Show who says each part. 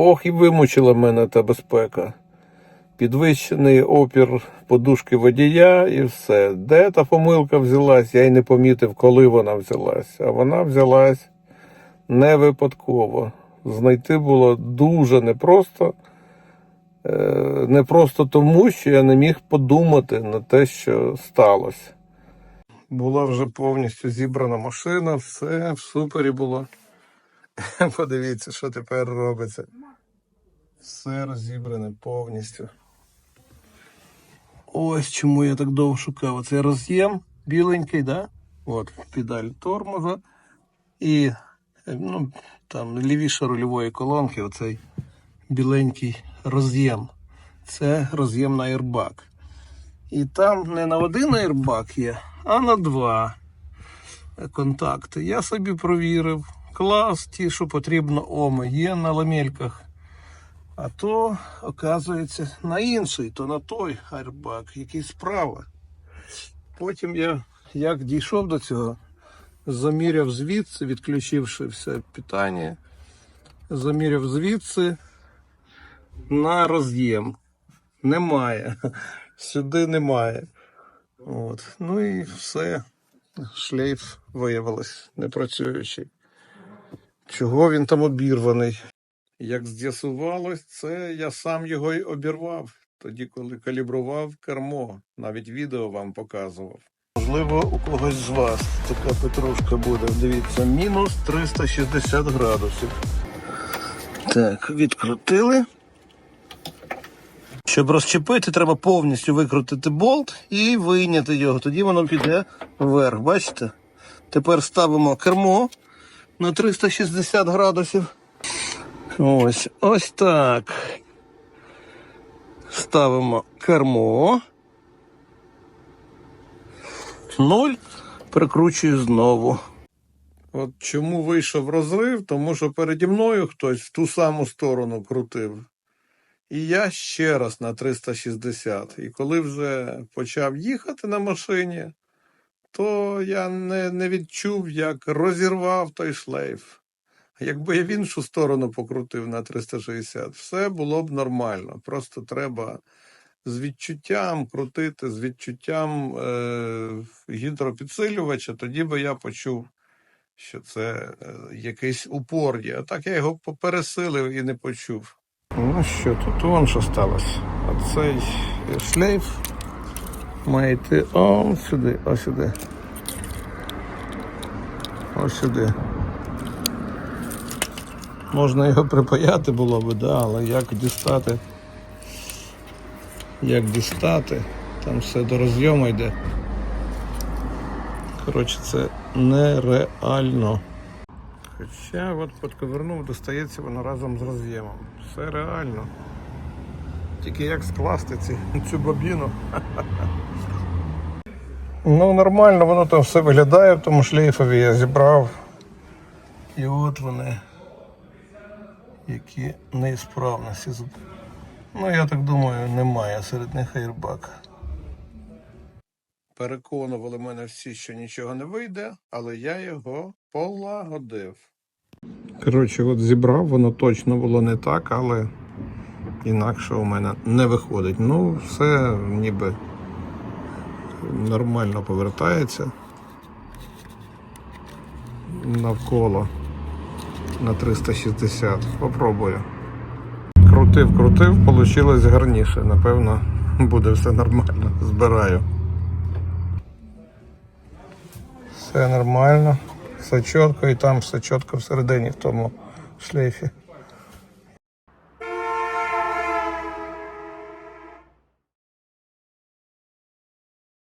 Speaker 1: Ох, і вимучила мене та безпека. Підвищений опір подушки водія і все. Де та помилка взялась, я й не помітив, коли вона взялась. А вона взялась не випадково. Знайти було дуже непросто. Е, Не просто тому, що я не міг подумати на те, що сталося. Була вже повністю зібрана машина, все в супері було. Подивіться, що тепер робиться. Все розібране повністю. Ось чому я так довго шукав. Оцей роз'єм біленький, да? От, педаль тормоза. І ну, там лівіше рульової колонки, оцей біленький роз'єм. Це роз'єм на airbag. І там не на один airbag є, а на два контакти. Я собі провірив. Клас, ті, що потрібно оми, є на ламельках. А то, оказується, на інший, то на той airbag, який справа. Потім я, як дійшов до цього, заміряв звідси, відключивши все питання, заміряв звідси на роз'єм. Немає. Сюди немає. От. Ну і все. Шлейф виявилось непрацюючий. Чого він там обірваний? Як з'ясувалось, це я сам його й обірвав, тоді, коли калібрував кермо. Навіть відео вам показував. Можливо, у когось з вас така петрушка буде. Дивіться, мінус 360 градусів. Так, відкрутили. Щоб розчепити, треба повністю викрутити болт і вийняти його. Тоді воно піде вверх. Бачите? Тепер ставимо кермо на 360 градусів. Ось ось так. Ставимо кермо. Нуль. Прикручую знову. От чому вийшов розрив? Тому що переді мною хтось в ту саму сторону крутив. І я ще раз на 360. І коли вже почав їхати на машині, то я не, не відчув, як розірвав той шлейф. Якби я в іншу сторону покрутив на 360, все було б нормально. Просто треба з відчуттям крутити, з відчуттям е, гідропідсилювача, тоді би я почув, що це е, якийсь упор є. А так я його попересилив і не почув. Ну що, тут вон що сталося. Оцей шлейф має йти он сюди, ось сюди. Ось сюди. Можна його припаяти було би, да, але як дістати? Як дістати? Там все до розйому йде. Коротше, це нереально. Хоча от подковернув, достається воно разом з роз'ємом. Все реально. Тільки як скласти ці, цю бобіну. Ну, нормально, воно там все виглядає в тому шлейфові, я зібрав. І от вони, які неісправності. Ну, я так думаю, немає серед них airbag. Переконували мене всі, що нічого не вийде, але я його полагодив. Коротше, от зібрав, воно точно було не так, але інакше у мене не виходить. Ну, все ніби нормально повертається навколо на 360. Попробую. Крутив, крутив, вийшло гарніше. Напевно, буде все нормально. Збираю. Все нормально, все чітко і там все чітко всередині в тому шлейфі.